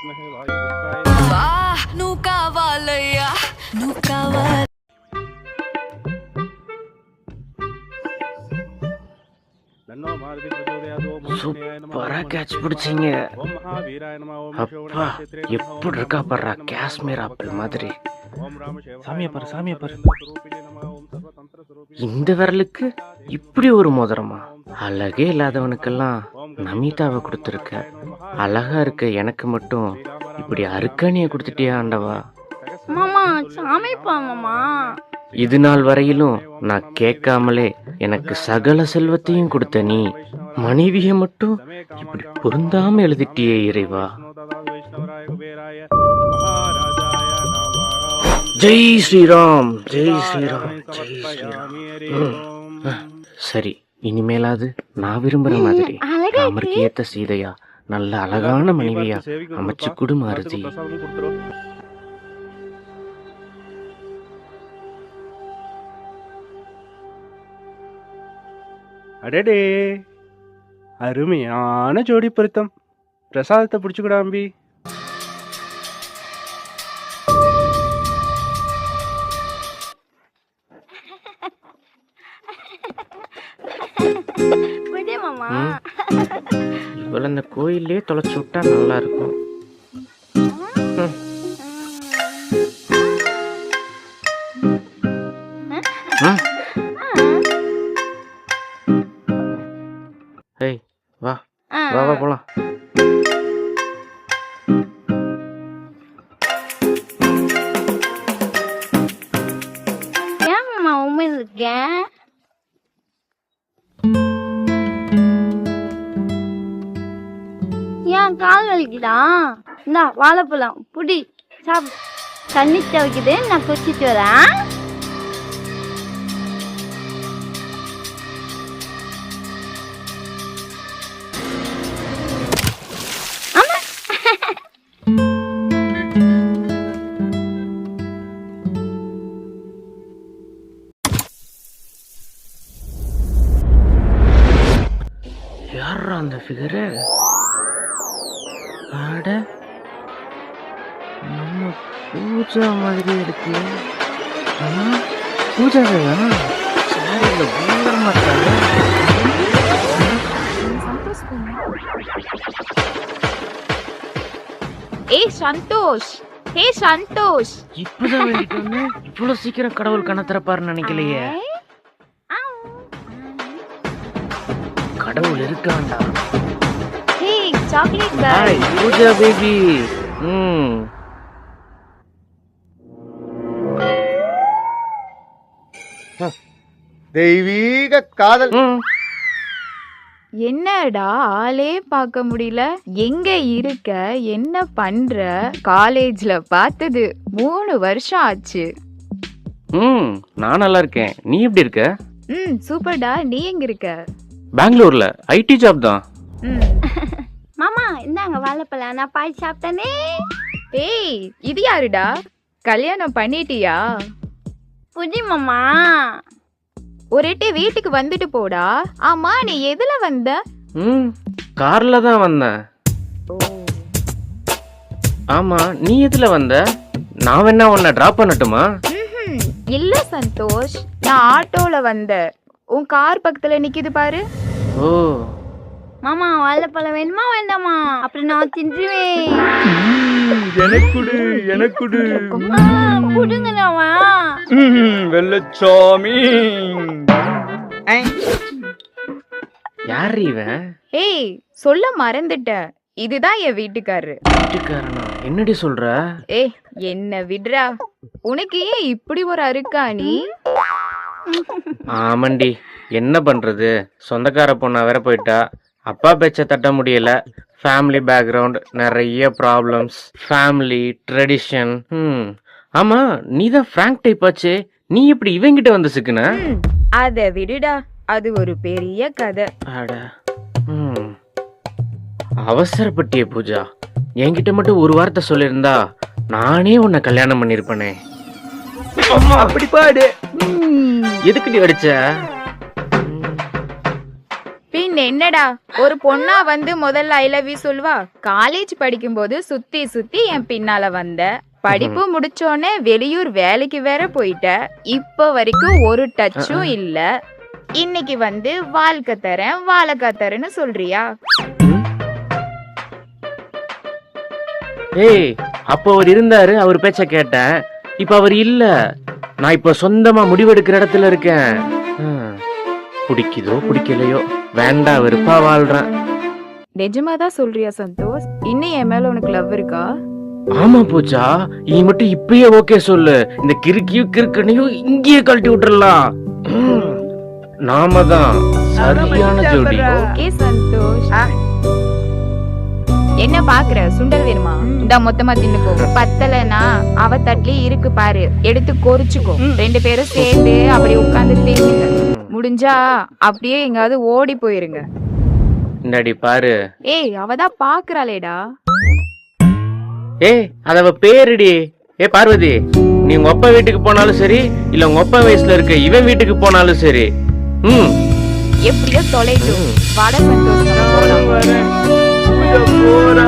इसमें है भाई वाह नूका वालैया नूका वाल சூப்பரா கேட்ச் பிடிச்சிங்க அப்பா எப்படி இருக்கா பாரு காஷ்மீர் ஆப்பிள் மாதிரி சாமியை பாரு இந்த விரலுக்கு இப்படி ஒரு மோதிரமா? அழகே இல்லாதவனுக்கெல்லாம் நமிதாவை கொடுத்துருக்க. அழகா இருக்க எனக்கு மட்டும் இப்படி அருக்கணிய கொடுத்துட்டியா ஆண்டவா? மாமா சாமி பா மாமா இது நாள் வரையிலும் நான் கேட்காமலே எனக்கு சகல செல்வத்தையும் கொடுத்த நீ மனைவியை மட்டும் இப்படி பொருந்தாம எழுதிட்டியே இறைவா. ஜெய் ஸ்ரீராம் ஜெய் ஸ்ரீராம் ஜெய் ஸ்ரீராம். சரி இனிமேலாவது நான் விரும்புற மாதிரி ராமருக்கு ஏத்த சீதையா நல்ல அழகான மனைவியா அமைச்சு கொடு மாருதி அடடே அருமையான ஜோடி பொருத்தம். பிரசாதத்தை பிடிச்சுக்கூடா இந்த தொலைச்சி விட்டா நல்லா இருக்கும் ம். கால் வலிக்குதா இந்தா வாழைப்பழம். புடி சாப். தண்ணி துவைக்குது நான் குடிச்சிட்டு வரேன். யாரா அந்த ஃபிகரு பூஜா மாதிரி இருக்கு. ஆ, பூஜா தான் சாரியில் பயங்கரமா இருக்காங்க ஏய் சந்தோஷ். ஹே சந்தோஷ். இப்பதான் வேண்டிட்டு வந்தேன் இவ்வளவு சீக்கிரம் கடவுள் கண்ண திறப்பாருன்னு நினைக்கலையே. கடவுள் இருக்காண்டா hey chocolate hi bye. Pooja baby. ம். தெய்வீக காதல். என்னடா ஆளே பார்க்க முடியல? எங்க இருக்க? என்ன பண்ற? காலேஜ்ல பார்த்தது. மூணு வருஷம் ஆச்சு. ம் நான் நல்லா இருக்கேன். நீ எப்படி இருக்க? ம் சூப்பர்டா. நீ எங்க இருக்க? பெங்களூர்ல. ஐடி ஜாப் தான். ம். மாமா இந்தாங்க வாழைப்பழம். நான் பாய் சாப்பிட்டேனே. ஏய் இது யாருடா? கல்யாணம் பண்ணிட்டியா? புடி மாமா ஒரு எட்டு வீட்டுக்கு வந்துட்டு போடா. ஆமா நீ எதுல வந்த? ம் கார்ல தான் வந்தேன் ஆமா நீ எதுல வந்த? நான் வேணா உன்னை டிராப் பண்ணட்டுமா? ம்ஹும். இல்ல சந்தோஷ் நான் ஆட்டோல வந்தேன் உன் கார் பக்கத்துல நிக்குது பாரு. ஓ. மாமா வாழைப்பழம் வேணுமா வேண்டாமா? அப்புறம் நான் தின்றுவேன். எனக்குடு எனக்குடு. புடுங்கலாமா வெள்ளச்சாமி. யார் இவன் ஏய் சொல்ல மறந்துட்டேன் இதுதான் என் வீட்டுக்காரரு வீட்டுக்காரனா? என்னடி சொல்ற? ஏய் என்ன விடுறா? உனக்கு ஏன் இப்படி ஒரு அருக்காணி ஆமாண்டி. என்ன பண்றது? சொந்தக்கார பொண்ணா வேற போயிட்டா. அப்பா பேச்ச தட்ட முடியல. ஃபேமிலி பேக்ரவுண்ட் நிறைய ப்ராப்ளம்ஸ் ஃபேமிலி ட்ரெடிஷன் ம் ஆமா நீ தான் ஃப்ராங்க் டைப் ஆச்சே. நீ இப்படி இவங்கிட்ட வந்து சிக்குன? அத விடுடா. அது ஒரு பெரிய கதை. அட ம். அவசரப்பட்டியே பூஜா. என்கிட்ட மட்டும் ஒரு வார்த்தை சொல்லியிருந்தா நானே உன்னை கல்யாணம் பண்ணிருப்பனே. அப்படி பாடு. எதுக்குடி அடிச்ச? என்னடா? ஒரு பொண்ணா வந்து முதல்ல ஐ லவ் யூ சொல்லுவா? காலேஜ் படிக்கும்போது சுத்தி சுத்தி என் பின்னால வந்த. படிப்பு முடிச்சோடனே வெளியூர் வேலைக்கு வேற போயிட்ட. இப்போ வரைக்கும் ஒரு டச்சும் இல்ல. இன்னைக்கு வந்து வாழ்க்கை தரேன் வாழைக்கா தரேன்னு சொல்றியா? ஏய் அப்போ அவர் இருந்தாரு அவர் பேச்ச கேட்டேன். இப்ப அவர் இல்ல. நான் இப்ப சொந்தமா முடிவெடுக்கிற இடத்துல இருக்கேன். பிடிக்குதோ பிடிக்கலையோ வேண்டாம் வெறுப்பா வாழ்றேன். நிஜமாதான் சொல்றியா சந்தோஷ்? இன்னும் என் மேல உனக்கு லவ் இருக்கா? ஆமா பூஜா நீ மட்டும் இப்பயே ஓகே சொல்லு. இந்த கிறுக்கியும் கிறுக்கனையும் இங்கேயே கழட்டி விட்டுறலாம். நாம தான் சரியான ஜோடி. ஓகே சந்தோஷ். என்ன பாக்குற? சுண்டல் வேணுமா? இந்த மொத்தமா தின்னுக்கோ பத்தலனா அவ தட்லி இருக்கு பாரு. எடுத்து கொறிச்சுக்கோ ரெண்டு பேரும் சேர்ந்து அப்படி உட்கார்ந்து தின்னுங்க முடிஞ்சா அப்படியே எங்காவது ஓடி போயிருங்க. இந்தாடி பாரு. ஏய் அவதான் பாக்குறாளேடா. ஏய் அத அவ பேருடி. ஏ பார்வதி நீ உங்க அப்பா வீட்டுக்கு போனாலும் சரி இல்ல உங்க அப்பா வயசுல இருக்க இவன் வீட்டுக்கு போனாலும் சரி. ம். எப்படியோ தொலைட்டும் வட சந்தோஷம் வரேன் பூஜா போறா